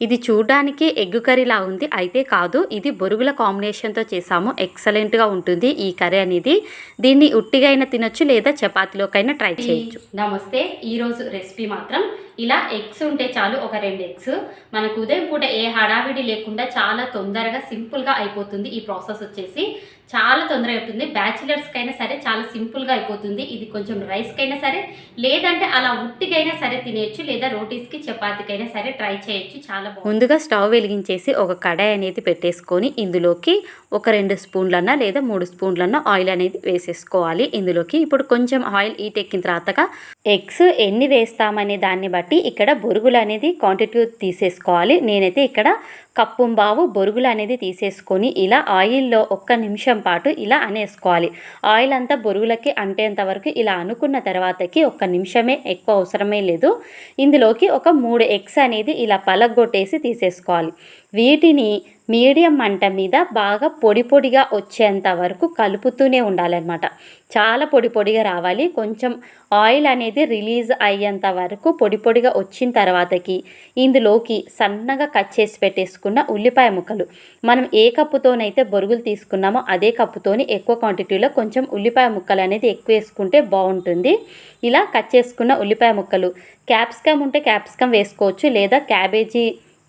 ఇది చూడడానికి ఎగ్ కర్రీలా ఉంది. అయితే కాదు ఇది బొరుగుల కాంబినేషన్తో చేసాము ఎక్సలెంట్గా ఉంటుంది ఈ కర్రీ అనేది. దీన్ని ఉట్టిగా అయినా తినొచ్చు లేదా చపాతీలోకైనా ట్రై చేయొచ్చు. నమస్తే ఈరోజు రెసిపీ మాత్రం ఇలా ఎగ్స్ ఉంటే చాలు ఒక రెండు ఎగ్స్. మనకు ఉదయం పూట ఏ హడావిడి లేకుండా చాలా తొందరగా సింపుల్గా అయిపోతుంది ఈ ప్రాసెస్ వచ్చేసి. చాలా తొందరగా అవుతుంది. బ్యాచిలర్స్కి అయినా సరే చాలా సింపుల్గా అయిపోతుంది. ఇది కొంచెం రైస్కి అయినా సరే లేదంటే అలా ఉట్టికైనా సరే తినేయచ్చు లేదా రోటీస్కి చపాతీకైనా సరే ట్రై చేయొచ్చు. చాలా ముందుగా స్టవ్ వెలిగించేసి ఒక కడాయి అనేది పెట్టేసుకొని ఇందులోకి ఒక రెండు స్పూన్లన్న లేదా మూడు స్పూన్లన్న ఆయిల్ అనేది వేసేసుకోవాలి. ఇందులోకి ఇప్పుడు కొంచెం ఆయిల్ హీట్ ఎక్కిన తర్వాతగా ఎగ్స్ ఎన్ని వేస్తామనే దాన్ని బట్టి ఇక్కడ బొరుగులు అనేది క్వాంటిటీ తీసేసుకోవాలి. నేనైతే ఇక్కడ కప్పుంబావు బొరుగులు అనేది తీసేసుకొని ఇలా ఆయిల్లో ఒక్క నిమిషం పాటు ఇలా అనేసుకోవాలి. ఆయిల్ అంతా బొరుగులకి అంటేంత వరకు ఇలా అనుకున్న తర్వాతకి ఒక్క నిమిషమే ఎక్కువ అవసరమే లేదు. ఇందులోకి ఒక మూడు ఎగ్స్ అనేది ఇలా పలగొట్టేసి తీసేసుకోవాలి. వీటిని మీడియం మంట మీద బాగా పొడి పొడిగా వచ్చేంత వరకు కలుపుతూనే ఉండాలన్నమాట. చాలా పొడి పొడిగా రావాలి. కొంచెం ఆయిల్ అనేది రిలీజ్ అయ్యేంత వరకు పొడి పొడిగా వచ్చిన తర్వాతకి ఇందులోకి సన్నగా కట్ చేసి పెట్టేసుకున్న ఉల్లిపాయ ముక్కలు. మనం ఏ కప్పుతోనైతే బొరుగులు తీసుకున్నామో అదే కప్పుతోని ఎక్కువ క్వాంటిటీలో కొంచెం ఉల్లిపాయ ముక్కలు అనేది ఎక్కువ వేసుకుంటే బాగుంటుంది. ఇలా కట్ చేసుకున్న ఉల్లిపాయ ముక్కలు. క్యాప్సికమ్ ఉంటే క్యాప్సికమ్ వేసుకోవచ్చు. లేదా క్యాబేజీ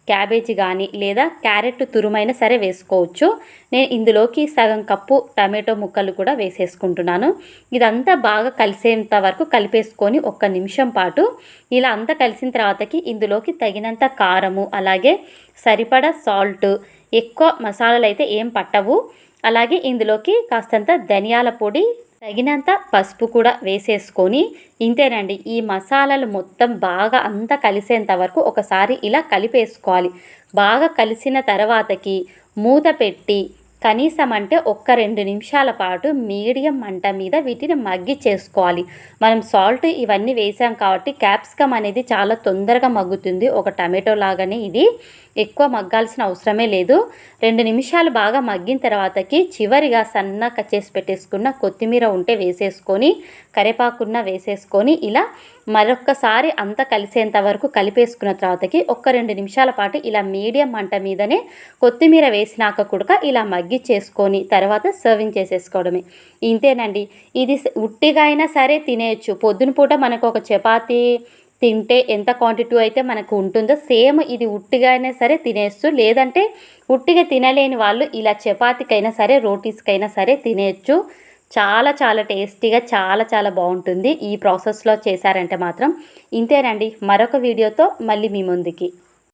క్యాబేజీ కానీ లేదా క్యారెట్ తురుమైనా సరే వేసుకోవచ్చు. నేను ఇందులోకి సగం కప్పు టమాటో ముక్కలు కూడా వేసేసుకుంటున్నాను. ఇదంతా బాగా కలిసేంత వరకు కలిపేసుకొని ఒక్క నిమిషం పాటు ఇలా అంతా కలిసిన తర్వాతకి ఇందులోకి తగినంత కారము అలాగే సరిపడా సాల్ట్ ఎక్కువ మసాలాలు అయితే ఏం పట్టవు. అలాగే ఇందులోకి కాస్తంత ధనియాల పొడి తగినంత పసుపు కూడా వేసేసుకొని ఇంతేనండి ఈ మసాలాలు మొత్తం బాగా అంతా కలిసేంత వరకు ఒకసారి ఇలా కలిపేసుకోవాలి. బాగా కలిసిన తర్వాతకి మూత పెట్టి కనీసం అంటే ఒక్క రెండు నిమిషాల పాటు మీడియం మంట మీద వీటిని మగ్గి చేసుకోవాలి. మనం సాల్ట్ ఇవన్నీ వేసాం కాబట్టి క్యాప్సికమ్ అనేది చాలా తొందరగా మగ్గుతుంది. ఒక టమాటో లాగానే ఇది ఎక్కువ మగ్గాల్సిన అవసరమే లేదు. రెండు నిమిషాలు బాగా మగ్గిన తర్వాతకి చివరిగా సన్నగా కట్ చేసి పెట్టేసుకున్న కొత్తిమీర ఉంటే వేసేసుకొని కరేపాకున్న వేసేసుకొని ఇలా మరొక్కసారి అంతా కలిసేంత వరకు కలిపేసుకున్న తర్వాతకి ఒక్క రెండు నిమిషాల పాటు ఇలా మీడియం మంట మీదనే కొత్తిమీర వేసినాక కూడా ఇలా మగ్గి తగ్గించేసుకొని తర్వాత సర్వింగ్ చేసేసుకోవడమే. ఇంతేనండి. ఇది ఉట్టిగా అయినా సరే తినేయచ్చు. పొద్దున పూట మనకు ఒక చపాతీ తింటే ఎంత క్వాంటిటీ అయితే మనకు ఉంటుందో సేమ్ ఇది ఉట్టిగా అయినా సరే తినేస్తూ లేదంటే ఉట్టిగా తినలేని వాళ్ళు ఇలా చపాతీకైనా సరే రోటీస్కైనా సరే తినేయచ్చు. చాలా చాలా టేస్టీగా చాలా చాలా బాగుంటుంది. ఈ ప్రాసెస్లో చేశారంటే మాత్రం. ఇంతేనండి. మరొక వీడియోతో మళ్ళీ మీ ముందుకి.